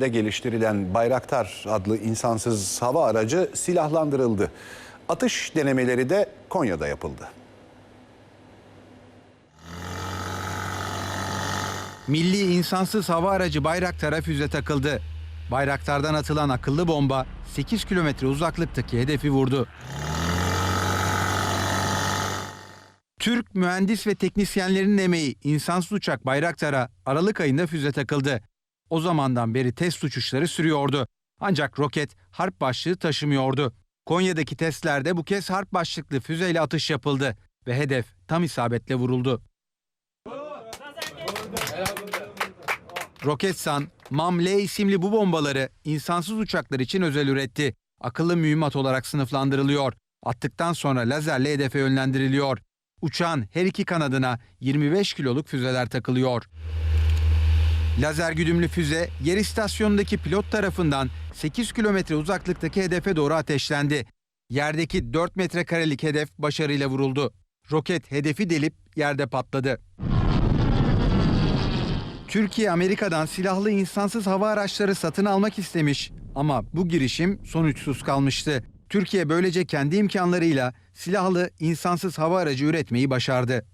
de geliştirilen Bayraktar adlı insansız hava aracı silahlandırıldı. Atış denemeleri de Konya'da yapıldı. Milli insansız hava aracı Bayraktar'a füze takıldı. Bayraktar'dan atılan akıllı bomba 8 kilometre uzaklıktaki hedefi vurdu. Türk mühendis ve teknisyenlerin emeği insansız uçak Bayraktar'a Aralık ayında füze takıldı. O zamandan beri test uçuşları sürüyordu. Ancak roket harp başlığı taşımıyordu. Konya'daki testlerde bu kez harp başlıklı füzeyle atış yapıldı ve hedef tam isabetle vuruldu. Roketsan, MAM-L isimli bu bombaları insansız uçaklar için özel üretti. Akıllı mühimmat olarak sınıflandırılıyor. Attıktan sonra lazerle hedefe yönlendiriliyor. Uçağın her iki kanadına 25 kiloluk füzeler takılıyor. Lazer güdümlü füze yer istasyonundaki pilot tarafından 8 kilometre uzaklıktaki hedefe doğru ateşlendi. Yerdeki 4 metrekarelik hedef başarıyla vuruldu. Roket hedefi delip yerde patladı. Türkiye Amerika'dan silahlı insansız hava araçları satın almak istemiş ama bu girişim sonuçsuz kalmıştı. Türkiye böylece kendi imkanlarıyla silahlı insansız hava aracı üretmeyi başardı.